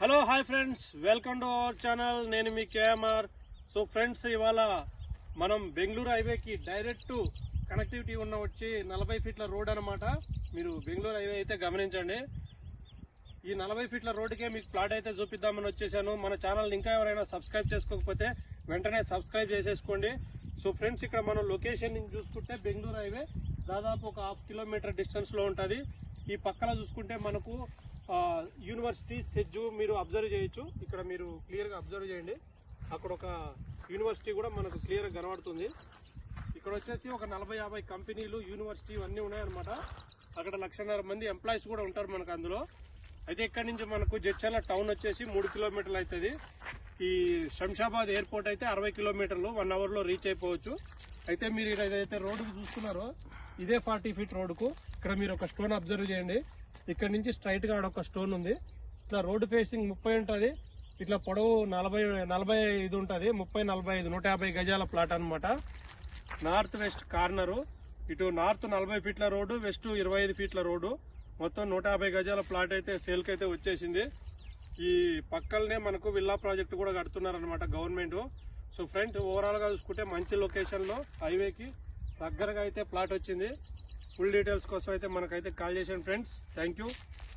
Hello hi friends welcome to our channel నేను మీ KMR so friends ఇవాళ మనం బెంగళూరు హైవేకి డైరెక్ట్ కనెక్టివిటీ ఉన్న వచ్చి నలభై ఫీట్ల రోడ్ అన్నమాట. మీరు బెంగళూరు హైవే అయితే గమనించండి. ఈ నలభై ఫీట్ల రోడ్డుకే మీకు ప్లాట్ అయితే చూపిద్దామని వచ్చేసాను. మన ఛానల్ ఇంకా ఎవరైనా సబ్స్క్రైబ్ చేసుకోకపోతే వెంటనే సబ్స్క్రైబ్ చేసేసుకోండి. సో ఫ్రెండ్స్ ఇక్కడ మనం లొకేషన్ చూసుకుంటే బెంగళూరు హైవే దాదాపు ఒక హాఫ్ కిలోమీటర్ డిస్టెన్స్లో ఉంటుంది. ఈ పక్కన చూసుకుంటే మనకు యూనివర్సిటీ సెజ్జు మీరు అబ్జర్వ్ చేయొచ్చు. ఇక్కడ మీరు క్లియర్గా అబ్జర్వ్ చేయండి. అక్కడ ఒక యూనివర్సిటీ కూడా మనకు క్లియర్గా కనబడుతుంది. ఇక్కడ వచ్చేసి ఒక నలభై యాభై కంపెనీలు యూనివర్సిటీ ఇవన్నీ ఉన్నాయన్నమాట. అక్కడ లక్షన్నర మంది ఎంప్లాయీస్ కూడా ఉంటారు మనకు అందులో. అయితే ఇక్కడ నుంచి మనకు జడ్చర్ల టౌన్ వచ్చేసి మూడు కిలోమీటర్లు అవుతుంది ఈ శంషాబాద్ ఎయిర్పోర్ట్ అయితే అరవై కిలోమీటర్లు వన్ అవర్లో రీచ్ అయిపోవచ్చు. అయితే మీరు ఇక్కడ ఏదైతే రోడ్డుకు చూస్తున్నారో ఇదే ఫార్టీ ఫీట్ రోడ్డుకు. ఇక్కడ మీరు ఒక స్టోన్ అబ్జర్వ్ చేయండి. ఇక్కడ నుంచి స్ట్రైట్గా ఒక స్టోన్ ఉంది. ఇట్లా రోడ్డు ఫేసింగ్ ముప్పై ఉంటుంది. ఇట్లా పొడవు నలభై నలభై ఐదు ఉంటుంది. ముప్పై నలభై ఐదు నూట యాభై గజాల ప్లాట్ అనమాట నార్త్ వెస్ట్ కార్నరు ఇటు నార్త్ నలభై ఫీట్ల రోడ్డు వెస్ట్ ఇరవై ఐదు ఫీట్ల రోడ్డు. మొత్తం నూట యాభై గజాల ప్లాట్ అయితే సేల్కి అయితే వచ్చేసింది. ఈ పక్కలనే మనకు విల్లా ప్రాజెక్ట్ కూడా కడుతున్నారనమాట గవర్నమెంట్ సో ఫ్రెండ్ ఓవరాల్గా చూసుకుంటే మంచి లొకేషన్లో హైవేకి దగ్గరగా అయితే ప్లాట్ వచ్చింది. ఫుల్ డీటెయిల్స్ కోసం అయితే మనకైతే కాల్ చేసాను ఫ్రెండ్స్. Thank you